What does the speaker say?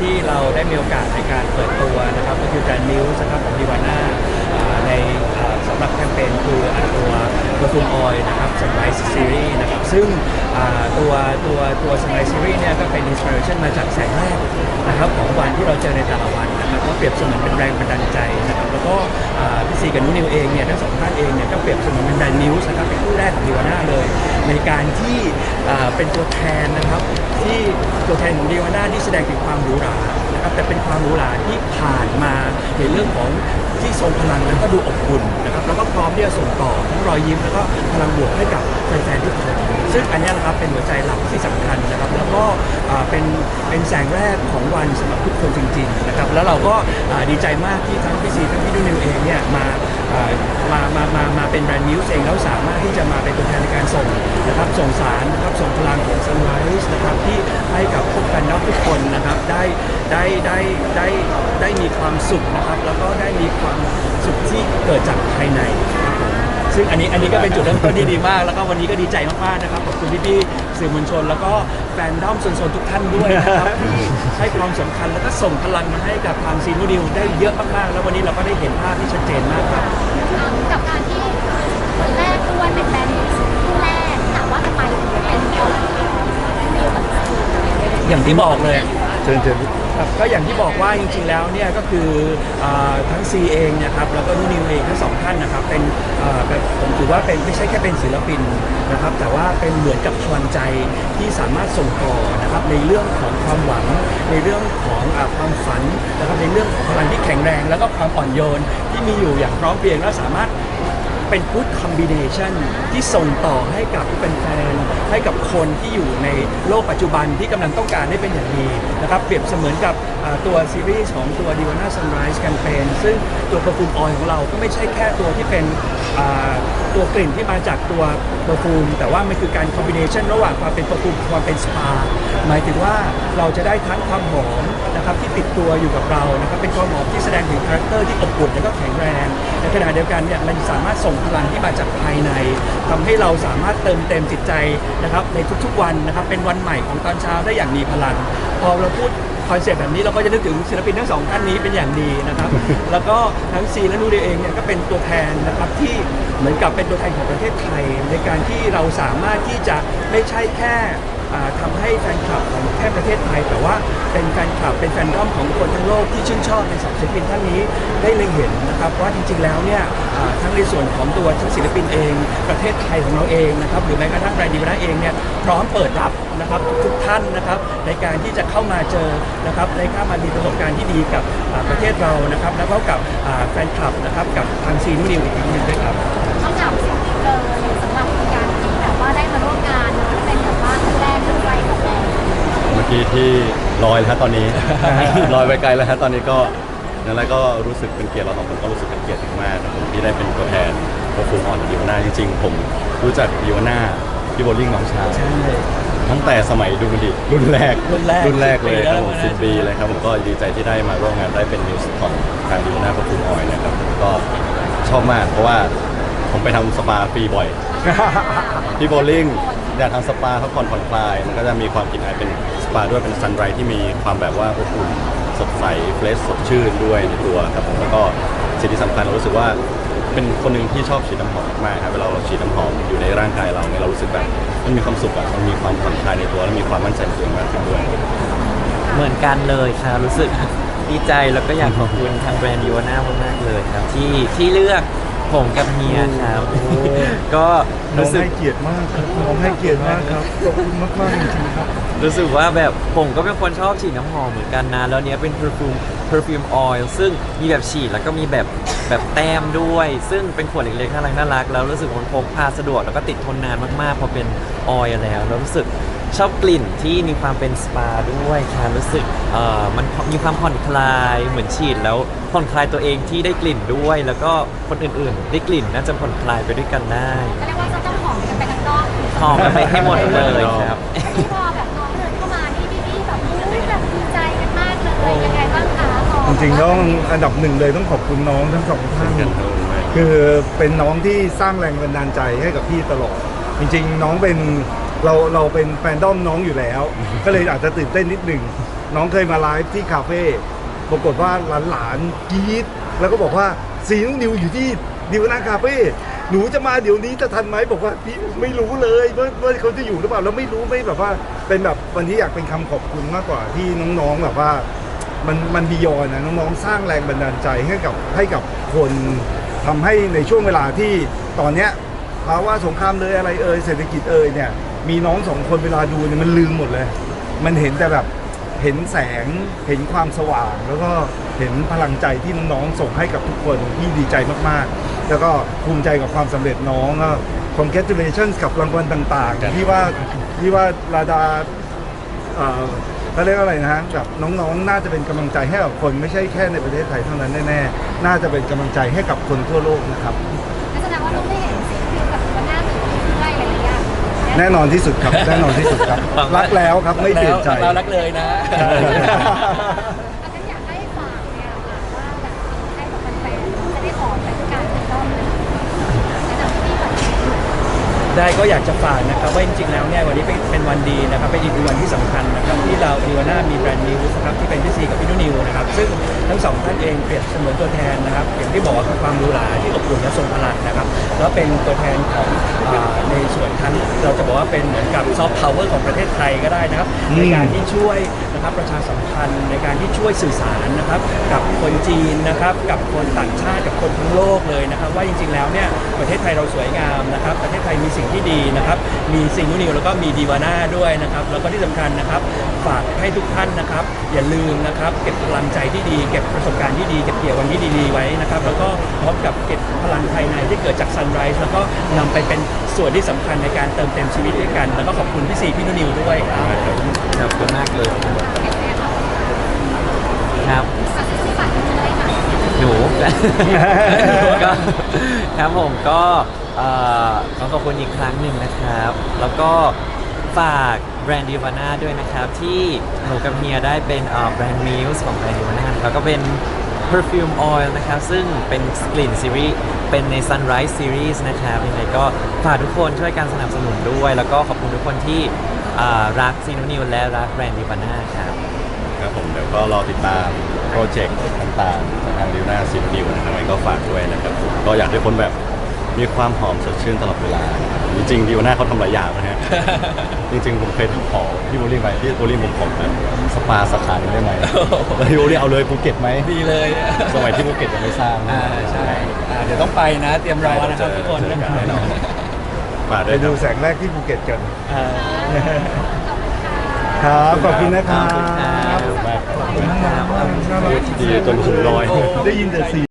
ที่เราได้มีโอกาสในการเปิดตัวนะครับก็คือการนิวส์นะครับของดีวาน่า ในสำหรับแคมเปญคือตัวตัวฟูมออยนะครับสมัยซีรีส์นะครับซึ่งตัวตัวตัวสมัยซีรีส์เนี่ยก็เป็นอินสปิเรชันมาจากแสงแรกนะครับของวันที่เราเจอในแต่ละวันนะครับก็เปรียบเสมือนเป็นแรงบันดาลใจนะครับแล้วก็พี่ซีกับนุนิวเองเนี่ยทั้งสองท่านเองเนี่ยก็เปรียบเสมือนเป็นแบรนด์นิวส์นะครับเป็นคู่แรกของดีวาน่าเลย ในการที่เป็นตัวแทนนะครับที่ตัวแทนของดีวาน่าที่แสดงถึงความหรูหรา นะครับแต่เป็นความหรูหราที่ผ่านมาในเรื่องของที่ทรงพลังแล้วก็ดูอบอุ่นนะครับแล้วก็พร้อมที่จะส่งต่อทั้งรอยยิ้มแล้วก็พลังบวกให้กับแฟนๆทุกคนซึ่งอันนี้นะครับเป็นหัวใจหลักที่สำคัญนะครับแล้วก็เป็นเป็นแสงแรกของวันสำหรับทุกคนจริงๆนะครับแล้วเราก็ดีใจมากที่ทั้งพี่ซีทั้งพี่ดูนิวเองเนี่ยมา มามามามาเป็นแบรนด์นิวส์เองแล้วสามารถที่จะมาเป็นตัวแทนในการส่งนะครับส่งสารนะครับส่งพลังของซันไรส์นะครับที่ให้กับพวกกันนับทุกคนนะครับได้ได้ได้ได้ได้มีความสุขนะครับแล้วก็ได้มีความสุขที่เกิดจากภายในครับผมซึ่งอันนี้อันนี้ก็เป็นจุดเริ่มต้นที่ดีมาก แล้วก็วันนี้ก็ดีใจมากๆนะครับขอบคุณพี่ๆสื่อมวลชน แล้วก็แฟนด้อมโซนๆทุกท่านด้วยนะครับที่ให้ความสำคัญแล้วก็ส่งพลังมาให้กับทางซีนูดิวได้เยอะมากๆแล้ววันนี้เราก็ได้เห็นภาพที่ชัดเจนมากครับ กับการที่คนแรกด้วยเป็นแบรนด์คู่แรกถามว่าทำไมถึงเป็นเดียวนิวกับซีอย่างที่บอกเลย ชิญเชิญ ครับก็อย่างที่บอกว่าจริงๆแล้วเนี่ยก็คืออทั้งซีเองนะครับแล้วก็นุ่นนิวเองทั้งสองท่านนะครับเป็นอ่าแบบผมถือว่าเป็นไม่ใช่แค่เป็นศิลปินนะครับแต่ว่าเป็นเหมือนกับพลังใจที่สามารถส่งต่อนะครับในเรื่องของความหวัง ในเรื่องของอาความฝันนะครับในเรื่องของพลังที่แข็งแรง แล้วก็ความอ่อนโยนที่มีอยู่อย่างพร้อมเพรียงและสามารถ เป็นพุทธคอมบิเนชันที่ส่งต่อให้กับแฟนๆให้กับคนที่อยู่ในโลกปัจจุบันที่กำลังต้องการได้เป็นอย่างดีนะครับเปรียบเสมือนกับตัวซีรีส์ของตัวดีวาน่าซันไรส์แคมเปญซึ่งตัวประฟูมออยของเราก็ไม่ใช่แค่ตัวที่เป็น ตัวกลิ่นที่มาจากตัวประฟูมแต่ว่ามันคือการ combination ระหว่างความเป็นประฟูมความเป็นสปาหมายถึงว่าเราจะได้ทั้งความหอมนะครับที่ติดตัวอยู่กับเรานะครับเป็นความหอมที่แสดงถึงคาแรคเตอร์ที่อบอุ่นและก็แข็งแรงในขณะเดียวกันเนี่ยมันสามารถส่งพลังที่มาจากภายในทำให้เราสามารถเติมเต็มจิตใจนะครับในทุกๆวันนะครับเป็นวันใหม่ของตอนเช้าได้อย่างมีพลัง พอเราพูด คอนเซปต์แบบนี้เราก็จะนึกถึงศิลปินทั้งสองท่านนี้เป็นอย่างดีนะครับแล้วก็ทั้งซีและนูเดเองเนี่ยก็เป็นตัวแทนนะครับที่เหมือนกับเป็นตัวแทนของประเทศไทย ในการที่เราสามารถที่จะไม่ใช่แค่ อ่าทำให้แฟนคลับของแค่ประเทศไทย แต่ว่าเป็นแฟนคลับเป็นแฟนด้อมของคนทั้งโลกที่ชื่นชอบในสองศิลปินท่านนี้ได้เล็งเห็นนะครับว่าจริงๆแล้วเนี่ยทั้งในส่วนของตัวทั้งศิลปินเอง ประเทศไทยของเราเองนะครับหรือแม้กระทั่งแบรนด์ดีวาน่าเองเนี่ยพร้อมเปิดรับนะครับทุกท่านนะครับในการที่จะเข้ามาเจอนะครับในข้ามามีประสบการณ์ที่ดีกับประเทศเรานะครับแล้วก็กับแฟนคลับนะครับกับทางซีนูนิวอีกครั้งหนึ่งด้วยครับ เมื่อกี้ที่ลอยแล้วฮะตอนนี้ ลอยไปไกลแล้วฮะตอนนี้ก็นั่นแหละก็รู้สึกเป็นเกียรติเราสองคนก็รู้สึกเป็นเกียรติมากครับผมที่ได้เป็นตัวแทนโปรฟูมออนดิวนาจริงๆ ผมรู้จักดิวนาพี่โบลิ่งน้องชายตั้งแต่สมัยดูมันดิรุ่นแรกรุ่นแรกรุ่นแรกเลยครับผมสิสิบบปีปีแล้วเลยครับผมก็ดีใจที่ได้มาร่วมงานได้เป็นมิวสิคของทางดิวนาประทุมออยนะครับผมก็ชอบมากเพราะว่าผมไปทำสปาฟรีบ่อยที่โบลิ่งอยากทำสปาพักผ่อนผ่อนคลาย มันก็จะมีความกลิ่นอายเป็นส ปาด้วยเป็นซันไรที่มีความแบบว่าอบอุ่นสดใสเฟรชสดชื่นด้วยในตัวครับผมแล้วก็สิ่งที่สำคัญเรารู้สึกว่าเป็นคนหนึ่งที่ชอบฉีดน้ำหอมมากครับเวลาเราฉีดน้ำหอมอยู่ในร่างกายเราเนี่ยเรารู้สึกแบบมันมีความสุขอะมันมีความผ่อนคลายในตัวและมีความมั่นใจในตัวเองมากขึ้นด้วย เหมือนกันเลยครับรู้สึกดีใจแล้วก็อยากขอบคุณทางแบรนด์ยูน่ามากๆเลยครับที่ที่เลือก ผมกับเฮียครับ ก็น้อรู้งสึก ให้เกียรติมากครับน้องให้เกียรติมากครับขอบคุณมากมากๆจริงๆครับ รู้สึกว่าแบบผมก็เป็นคนชอบฉีดน้ำหอมเหมือนกันนะ แล้วเนี้ยเป็น perfume perfume oil ซึ่งมีแบบฉีดแล้วก็มีแบบแบบแต้มด้วย ซึ่งเป็นขวดเล็กๆน่ารักน่ารักแล้วรู้สึกมันพกพาสะดวกแล้วก็ติดทนนานมากๆ พอเป็นออยล์แล้ว แล้วรู้สึกชอบกลิ่นที่มีความเป็นสปาด้วยค่ะรู้สึกเอ่อมันมีความผ่อนคลายเหมือนฉีดแล้ว ผ่อนคลายตัวเองที่ได้กลิ่นด้วย แล้วก็คนอื่นๆ ได้กลิ่นน่าจะผ่อนคลายไปด้วยกันได้ก็เรียกว่าจะต้องหอมกันไปทั้งรอบหอมกันไปให้หมดเลยครับที่พอแบบน้องเดินเข้ามานี่พี่ๆแบบอุ้ยแบบดีใจกันมากเลยยังไงบ้างคะพอจริงๆต้องอันดับหนึ่งเลยต้องขอบคุณน้องทั้งสองท่านกันครับผมคือเป็นน้องที่สร้างแรงบันดาลใจให้กับพี่ตลอด จริง ๆ น้องเป็นเราเราเป็นแฟนด้อมน้องอยู่แล้ว ก็เลยอาจจะตื่นเต้นนิดหนึ่งน้องเคยมาไลฟ์ที่คาเฟ่ ปรากฏว่าหลานๆกรี๊ดแล้วก็บอกว่าซีนุ่งนิวอยู่ที่ดิวนาคาเฟ่หนูจะมาเดี๋ยวนี้จะทันไหมบอกว่าพี่ไม่รู้เลยว่าว่าเขาจะอยู่หรือเปล่าแล้วไม่รู้ไม่แบบว่า เป็นแบบวันนี้อยากเป็นคำขอบคุณมากกว่าที่น้องๆแบบว่า มันมันบียอนนะน้องๆสร้างแรงบันดาลใจให้กับให้กับคนทำให้ในช่วงเวลาที่ตอนเนี้ยภาวะสงครามเลยอะไรเอ่ยเศรษฐกิจเอ่ยเนี่ยมีน้องสองคนเวลาดูเนี่ยมันลืมหมดเลย มันเห็นแต่แบบ เห็นแสงเห็นความสว่าง แล้วก็เห็นพลังใจที่น้องๆส่งให้กับทุกคนที่ดีใจมากๆ แล้วก็ภูมิใจกับความสำเร็จน้องก็ congratulations กับรางวัลต่างๆ ที่ว่าที่ว่าลาดาเอ่อเขาเรียกว่าอะไรนะฮะแบบน้องๆ น่าจะเป็นกำลังใจให้กับคนไม่ใช่แค่ในประเทศไทยเท่านั้นแน่ๆ น่าจะเป็นกำลังใจให้กับคนทั่วโลกนะครับ แน่นอนที่สุดครับ แน่นอนที่สุดครับ รักแล้วครับไม่เปลี่ยนใจ เรารักเลยนะ ใช่ อันนั้นอยากให้ฝากเนี่ยค่ะว่าแบบให้กับแฟนๆจะได้ขอแฟนการเป็นต้นเลยแนะนำที่แบบ ได้ก็อยากจะฝากนะครับว่าจริงๆแล้วเนี่ยวันนี้เป็นเป็นวันดีนะครับเป็นอีกหนึ่งวันที่สำคัญนะครับที่เราดีวาน่ามีแบรนด์นิวส์นะครับที่เป็นพี่ซีกับพี่นุนิวนะครับซึ่งทั้งสองท่านเองเปรียบเสมือนตัวแทนนะครับอย่างที่บอกว่าคือความหรูหราที่อบอุ่นและทรงพลังนะครับแล้วเป็นตัวแทนของอ่าในส่วนทั้งเราจะบอกว่าเป็นเหมือนกับซอฟต์พาวเวอร์ของประเทศไทยก็ได้นะครับอืม ในการที่ช่วยนะครับประชาสัมพันธ์ในการที่ช่วยสื่อสารนะครับกับคนจีนนะครับกับคนต่างชาติกับคนทั้งโลกเลยนะครับว่าจริงๆแล้วเนี่ยประเทศไทยเราสวยงามนะครับประเทศไทยมีสิ่งที่ดีนะครับ มีซิงนูนิวแล้วก็มีดีวาน่าด้วยนะครับ แล้วก็ที่สำคัญนะครับ ฝากให้ทุกท่านนะครับ อย่าลืมนะครับ เก็บพลังใจที่ดี เก็บประสบการณ์ที่ดี เก็บเกี่ยววันที่ดีๆไว้นะครับ แล้วก็พร้อมกับเก็บพลังภายในที่เกิดจากซันไรส์แล้วก็นำไปเป็นส่วนที่สำคัญในการเติมเต็มชีวิตด้วยกัน แล้วก็ขอบคุณพี่ซีพี่นุนิวด้วยครับขอบคุณมากเลยเก็บแน่นอนครับฝากที่ฝากเลยค่ะหนู ก็ครับผมก็ เอ่อขอขอบคุณอีกครั้งหนึ่งนะครับ แล้วก็ฝากแบรนด์ดิวาน่าด้วยนะครับ ที่หนูกับเฮียได้เป็นแบรนด์มิวส์ของแบรนด์ดิวาน่าแล้วก็เป็น perfume oil นะครับ ซึ่งเป็นกลิ่นซีรีส์เป็นใน Sunrise Series นะครับยังไงก็ฝากทุกคนช่วยการสนับสนุนด้วย แล้วก็ขอบคุณทุกคนที่อ่ารักซีโนนิวและรักแบรนด์ดิวาน่าครับ ครับผมเดี๋ยวก็รอติดตามโปรเจกต์ต่างๆทางดิวนาซิมนิวนะครับยังไงก็ฝากด้วยนะครับผมก็อยากให้คนแบบ มีความหอมสดชื่นตลอดเวลานะครับจริงๆดิวนาเขาทำหลายอย่างนะฮะ จริงๆผมเคยขอพี่โบลิ่งไปพี่โบลิ่งผมขอแบบสปาสาขาหนึงได้ไหมแล้วพี่โบลิ่งเอาเลยภูเก็ตไหมดีเลยสมัยที่ภูเก็ตยังไม่สร้างอ่าใช่อ่าเดี๋ยวต้องไปนะ เตรียมรอนะครับทุกคนเจอนะกันคแน่นอนฝากไปด้วยคดูรับแสงแรกที่ภูเก็ตกันอ่าครับขอบคุณนะครับขอบคุณครับขอบคุณมากๆดีจนถึงร้อยได้ยินแต่เสียง